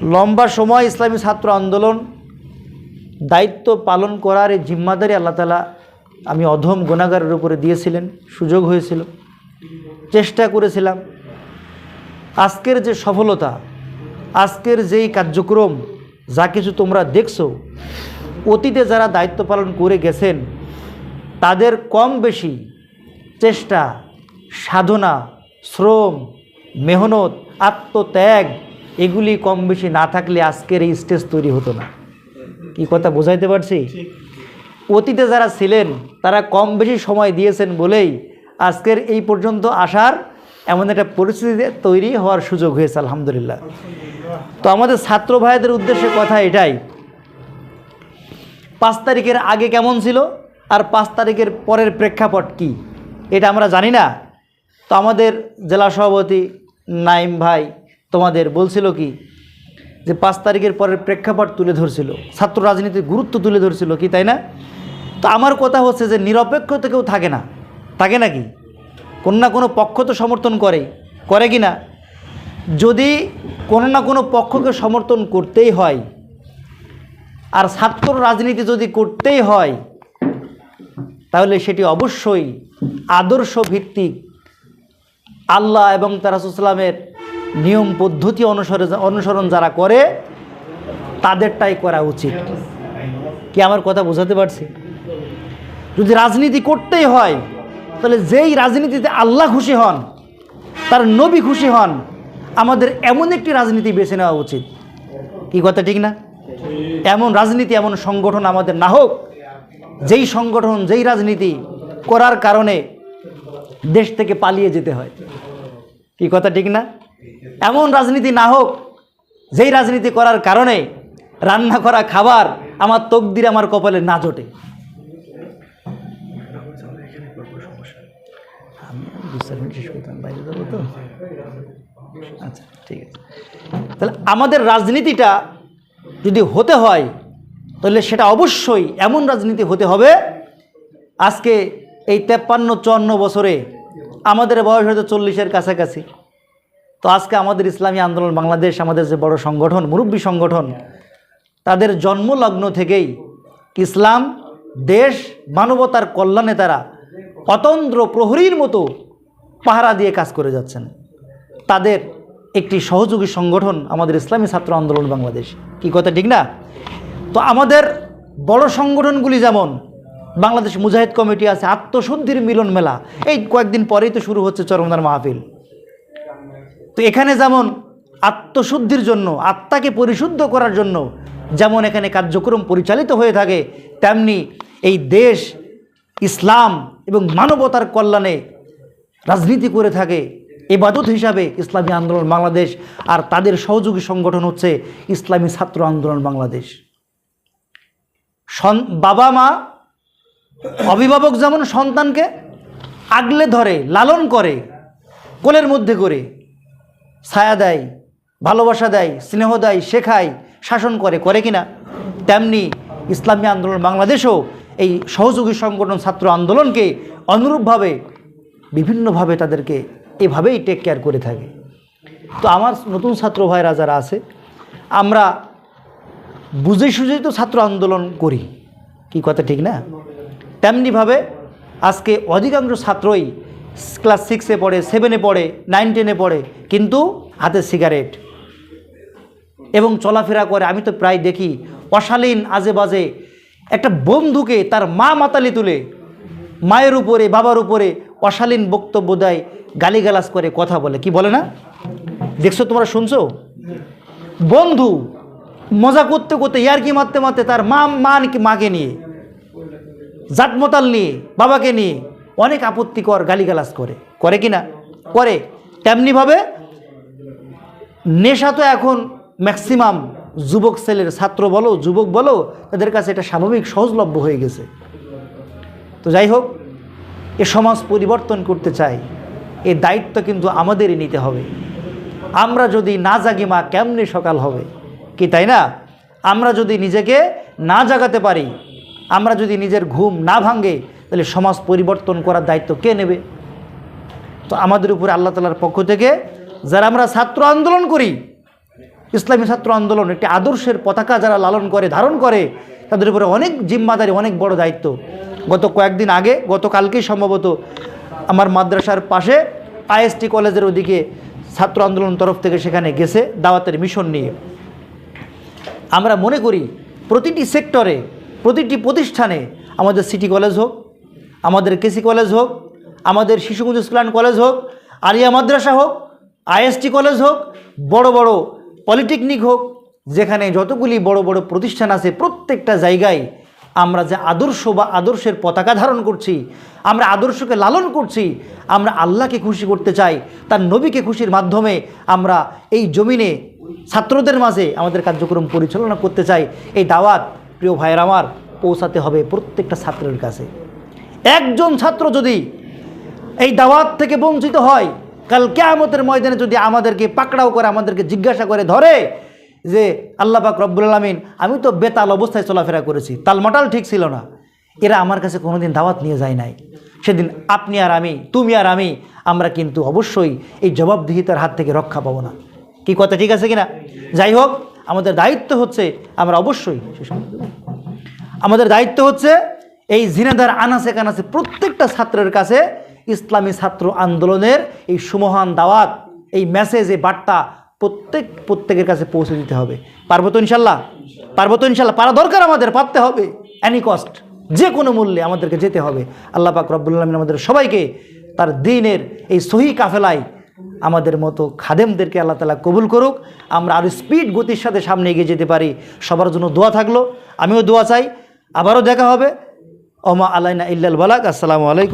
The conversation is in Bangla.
লম্বা সময় ইসলামী ছাত্র আন্দোলন দায়িত্ব পালন করার এই জিম্মাদারি আল্লাহ তালা আমি অধম গুণাগারের উপরে দিয়েছিলেন, সুযোগ হয়েছিল, চেষ্টা করেছিলাম। আজকের যে সফলতা, আজকের যেই কার্যক্রম, যা কিছু তোমরা দেখছ, অতীতে যারা দায়িত্ব পালন করে গেছেন, তাদের কম বেশি চেষ্টা, সাধনা, শ্রম, মেহনত, আত্মত্যাগ এগুলি কম বেশি না থাকলে আজকের এই স্টেজ তৈরি হতো না। কি কথা বোঝাইতে পারছি? অতীতে যারা ছিলেন, তারা কম বেশি সময় দিয়েছেন বলেই আজকের এই পর্যন্ত আসার এমন একটা পরিস্থিতি তৈরি হওয়ার সুযোগ হয়েছে, আলহামদুলিল্লাহ। তো আমাদের ছাত্র ভাইদের উদ্দেশ্যে কথা এটাই। পাঁচ তারিখের আগে কেমন ছিল আর পাঁচ তারিখের পরের প্রেক্ষাপট কি? এটা আমরা জানি না। তো আমাদের জেলা সভাপতি নাইম ভাই তোমাদের বলছিল কি? যে পাঁচ তারিখের পরের প্রেক্ষাপট তুলে ধরছিল। ছাত্র রাজনীতির গুরুত্ব তুলে ধরছিল কি, তাই না? তো আমার কথা হচ্ছে যে নিরপেক্ষ তো কেউ থাকে না। থাকে নাকি কোনো না কোনো পক্ষ তো সমর্থন করে। করে কি না? যদি কোনো না কোনো পক্ষকে সমর্থন করতেই হয়, আর ছাত্র রাজনীতি যদি করতেই হয়, তাহলে সেটি অবশ্যই আদর্শ ভিত্তিক আল্লাহ এবং তারাসুসলামের নিয়ম পদ্ধতি অনুসরে অনুসরণ যারা করে, তাদেরটাই করা উচিত। কি আমার কথা বোঝাতে পারছি? যদি রাজনীতি করতেই হয়, তাহলে যেই রাজনীতিতে আল্লাহ খুশি হন, তার নবী খুশি হন, আমাদের এমন একটি রাজনীতি বেছে নেওয়া উচিত। কি কথা, ঠিক না? এমন রাজনীতি, এমন সংগঠন আমাদের না হোক, যেই সংগঠন, যেই রাজনীতি করার কারণে দেশ থেকে পালিয়ে যেতে হয়। কি কথা, ঠিক না? এমন রাজনীতি না হোক, যেই রাজনীতি করার কারণে রান্না করা খাবার আমার তকদির আমার কপালে না জোটে। আচ্ছা ঠিক আছে। তাহলে আমাদের রাজনীতিটা যদি হতে হয়, তাহলে সেটা অবশ্যই এমন রাজনীতি হতে হবে, আজকে এই তেপ্পান্ন চুয়ান্ন বছরে আমাদের বয়স হয়তো চল্লিশের কাছাকাছি। তো আজকে আমাদের ইসলামী আন্দোলন, বাংলাদেশ আমাদের যে বড় সংগঠন, মুরব্বী সংগঠন, তাদের জন্মলগ্ন থেকেই ইসলাম, দেশ, মানবতার কল্যাণে তারা অতন্ত্র প্রহরীর মতো পাহারা দিয়ে কাজ করে যাচ্ছেন। তাদের একটি সহযোগী সংগঠন আমাদের ইসলামী ছাত্র আন্দোলন বাংলাদেশ। কি কথা, ঠিক না? তো আমাদের বড় সংগঠনগুলি যেমন, বাংলাদেশ মুজাহিদ কমিটি আছে, আত্মশুদ্ধির মিলন মেলা। এই কয়েকদিন পরেই তো শুরু হচ্ছে চরমদার মাহফিল। তো এখানে যেমন আত্মশুদ্ধির জন্য, আত্মাকে পরিশুদ্ধ করার জন্য যেমন এখানে কার্যক্রম পরিচালিত হয়ে থাকে, তেমনি এই দেশ, ইসলাম এবং মানবতার কল্যাণে রাজনীতি করে থাকে, এবাদত হিসাবে ইসলামী আন্দোলন বাংলাদেশ আর তাদের সহযোগী সংগঠন হচ্ছে ইসলামী ছাত্র আন্দোলন বাংলাদেশ। বাবা মা, অভিভাবক যেমন সন্তানকে আগলে ধরে, লালন করে, কোলের মধ্যে করে ছায়া দেয়, ভালোবাসা দেয়, স্নেহ দেয়, শেখায়, শাসন করে করে কিনা? তেমনি ইসলামী আন্দোলন বাংলাদেশও এই সহযোগী সংগঠন ছাত্র আন্দোলনকে অনুরূপভাবে, বিভিন্নভাবে তাদেরকে এভাবেই টেক কেয়ার করে থাকে। তো আমার নতুন ছাত্র ভাইরা যারা আছে, আমরা বুঝে সুঝেই তো ছাত্র আন্দোলন করি। কি কথা ঠিক না? তেমনিভাবে আজকে অধিকাংশ ছাত্রই ক্লাস সিক্সে পড়ে সেভেনে পড়ে নাইন টেনে পড়ে, কিন্তু হাতে সিগারেট এবং চলাফেরা করে, আমি তো প্রায় দেখি, অশালীন আজে বাজে একটা বন্ধুকে তার মা মাতালি তুলে, মায়ের উপরে, বাবার উপরে অশালীন বক্তব্য দেয়, গালিগালাজ করে, কথা বলে। কি বলে না? দেখছ তোমরা, শুনছো? বন্ধু, মজা করতে করতে ইয়ারকি মারতে মারতে তার মা মা মাকে নিয়ে, জাতমতাল নিয়ে, বাবাকে নিয়ে অনেক আপত্তিকর গালিগালাজ করে। করে কি না? করে। তেমনিভাবে নেশা তো এখন ম্যাক্সিমাম যুবক ছেলের ছাত্র বলো, যুবক বলো, তাদের কাছে এটা স্বাভাবিক, সহজলভ্য হয়ে গেছে। তো যাই হোক, এ সমাজ পরিবর্তন করতে চাই, এ দায়িত্ব কিন্তু আমাদেরই নিতে হবে। আমরা যদি না জাগি মা, কেমনে সকাল হবে? কি তাই না? আমরা যদি নিজেকে না জাগাতে পারি, আমরা যদি নিজের ঘুম না ভাঙে তাহলে সমাজ পরিবর্তন করার দায়িত্ব কে নেবে? তো আমাদের উপরে আল্লাহ তালার পক্ষ থেকে যারা আমরা ছাত্র আন্দোলন করি, ইসলামী ছাত্র আন্দোলন একটি আদর্শের পতাকা যারা লালন করে, ধারণ করে, তাদের উপরে অনেক জিম্মাদারি, অনেক বড় দায়িত্ব। গত কয়েকদিন আগে, গতকালকেই সম্ভবত আমার মাদ্রাসার পাশে আইএসটি কলেজের ওদিকে ছাত্র আন্দোলন তরফ থেকে সেখানে গেছে দাওয়াতের মিশন নিয়ে। আমরা মনে করি, প্রতিটি সেক্টরে, প্রতিটি প্রতিষ্ঠানে আমাদের সিটি কলেজ হোক আমাদের কেসি কলেজ হোক, আমাদের শিশুকুঞ্জ ইসলাম কলেজ হোক আলিয়া মাদ্রাসা হোক, আইএসটি কলেজ হোক, বড় বড় পলিটেকনিক হোক, যেখানে যতগুলি বড় বড় প্রতিষ্ঠান আছে প্রত্যেকটা জায়গায় আমরা যে আদর্শ বা আদর্শের পতাকা ধারণ করছি, আমরা আদর্শকে লালন করছি, আমরা আল্লাহকে খুশি করতে চাই, তার নবীকে খুশির মাধ্যমে আমরা এই জমিনে ছাত্রদের মাঝে আমাদের কার্যক্রম পরিচালনা করতে চাই, এই দাওয়াত প্রিয় ভাইয়ের আমার পৌঁছাতে হবে প্রত্যেকটা ছাত্রের কাছে। একজন ছাত্র যদি এই দাওয়াত থেকে বঞ্চিত হয়, কাল কেয়ামতের ময়দানে যদি আমাদেরকে পাকড়াও করে, আমাদেরকে জিজ্ঞাসা করে, ধরে যে আল্লাহ পাক রব্বুল আলমিন, আমি তো বেতাল অবস্থায় চলাফেরা করেছি তালমাটাল ঠিক ছিল না। এরা আমার কাছে কোনোদিন দাওয়াত নিয়ে যায় নাই। সেদিন আপনি আর আমি, তুমি আর আমি, আমরা কিন্তু অবশ্যই এই জবাবদিহিতার হাত থেকে রক্ষা পাবো না। কি কথা ঠিক আছে কিনা? যাই হোক, আমাদের দায়িত্ব হচ্ছে, আমরা অবশ্যই আমাদের দায়িত্ব হচ্ছে এই জিনেদার আনাসে কানাসে প্রত্যেকটা ছাত্রের কাছে ইসলামী ছাত্র আন্দোলনের এই সুমহান দাওয়াত, এই মেসেজ এই বার্তা প্রত্যেক, প্রত্যেকের কাছে পৌঁছে দিতে হবে। পারব তো ইনশাল্লাহ? পারব তো ইনশাল্লাহ? পারা দরকার আমাদের, পারতে হবে। অ্যানি কস্ট যে কোনো মূল্যে আমাদেরকে যেতে হবে। আল্লাহ পাক রব্বুল আলমিন আমাদের সবাইকে তার দিনের এই সহি কাফেলায় আমাদের মতো খাদেমদেরকে আল্লাহ তালা কবুল করুক। আমরা আরও স্পিড গতির সাথে সামনে এগিয়ে যেতে পারি। সবার জন্য দোয়া থাকল। আমিও দোয়া চাই। আবারও দেখা হবে। ওমা আলাইনা ইল্লাল বালাক আসসালামু আলাইকুম।